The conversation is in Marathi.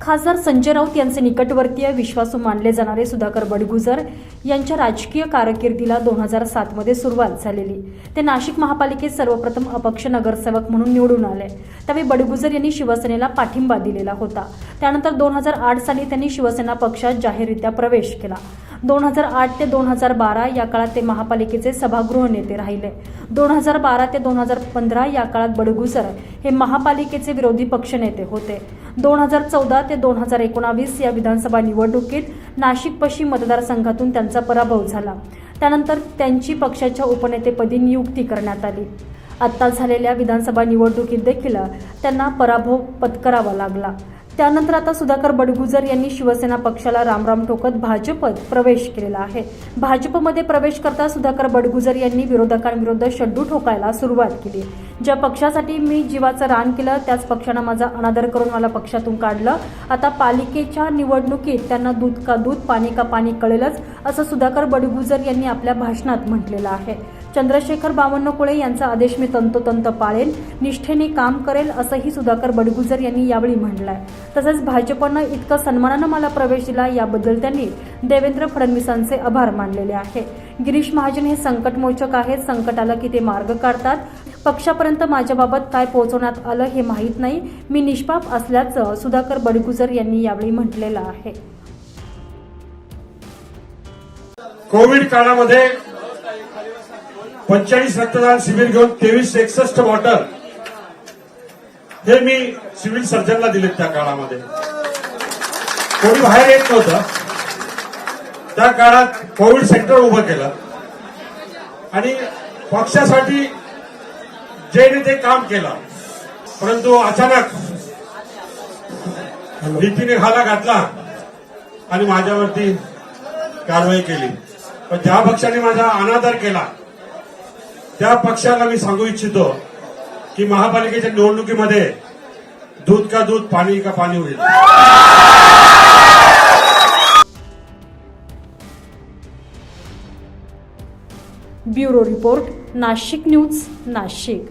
खासदार संजय राऊत यांचे निकटवर्तीय विश्वासू मानले जाणारे सुधाकर बडगुजर यांच्या राजकीय कारकिर्दीला दोन हजार सातमध्ये सुरुवात झालेली. ते नाशिक महापालिकेत सर्वप्रथम अपक्ष नगरसेवक म्हणून निवडून आले. त्यावेळी बडगुजर यांनी शिवसेनेला पाठिंबा दिलेला होता. त्यानंतर दोन हजार आठ साली त्यांनी शिवसेना पक्षात जाहीररित्या प्रवेश केला. दोन हजार आठ ते दोन हजार बारा या काळात ते महापालिकेचे सभागृह नेते राहिले. दोन हजार बारा ते दोन हजार पंधरा या काळात बडगुसर हे महापालिकेचे विरोधी पक्षनेते होते. दोन हजार चौदा ते दोन हजार एकोणावीस या विधानसभा निवडणुकीत नाशिक पश्चिम मतदारसंघातून त्यांचा पराभव झाला. त्यानंतर त्यांची पक्षाच्या उपनेतेपदी नियुक्ती करण्यात आली. आत्ता झालेल्या विधानसभा निवडणुकीत देखील त्यांना पराभव पत्करावा लागला. त्यानंतर आता सुधाकर बडगुजर यांनी शिवसेना पक्षाला रामराम ठोकत भाजपत प्रवेश केलेला आहे. भाजपमध्ये प्रवेश करता सुधाकर बडगुजर यांनी विरोधकांविरुद्ध शड्डू ठोकायला सुरुवात केली. ज्या पक्षासाठी मी जीवाचं रान केलं त्याच पक्षानं माझा अनादर करून मला पक्षातून काढलं. आता पालिकेच्या निवडणुकीत त्यांना दूध का दूध पाणी का पाणी कळेलच असं सुधाकर बडगुजर यांनी आपल्या भाषणात म्हटलेलं आहे. चंद्रशेखर बावनकुळे यांचा आदेश मी तंतोतंत पाळेल निष्ठेने काम करेल असंही सुधाकर बडगुजर यांनी यावेळी म्हटलं आहे तसंच भाजपनं इतकं सन्मानानं मला प्रवेश दिला याबद्दल त्यांनी देवेंद्र फडणवीसांचे आभार मानलेले आहे. गिरीश महाजन हे संकटमोचक आहेत संकटाला किती की ते मार्ग काढतात पक्षापर्यंत माझ्याबाबत काय पोहोचवण्यात आलं हे माहीत नाही. मी निष्पाप असल्याचं सुधाकर बडगुजर यांनी यावेळी म्हटलेलं आहे. कोविड काळामध्ये पंचेचाळीस रक्तदान शिबिर घेऊन तेवीस एकसष्ट बॉटल हे मी सिव्हिल सर्जनला दिलेत त्या काळामध्ये. कोणी बाहेर येत नव्हतं. त्या काळात कोविड सेंटर उभं केलं. आणि पक्षासाठी जे ते काम केलं. परंतु अचानक नीतीने खाला घातला आणि माझ्यावरती कारवाई केली. पण ज्या पक्षाने माझा अनादर केला त्या पक्षाला मी सांगू इच्छितो की महापालिकेच्या निवडणुकीमध्ये दूध का दूध पाणी का पाणी होईल. Bureau report Nashik news Nashik.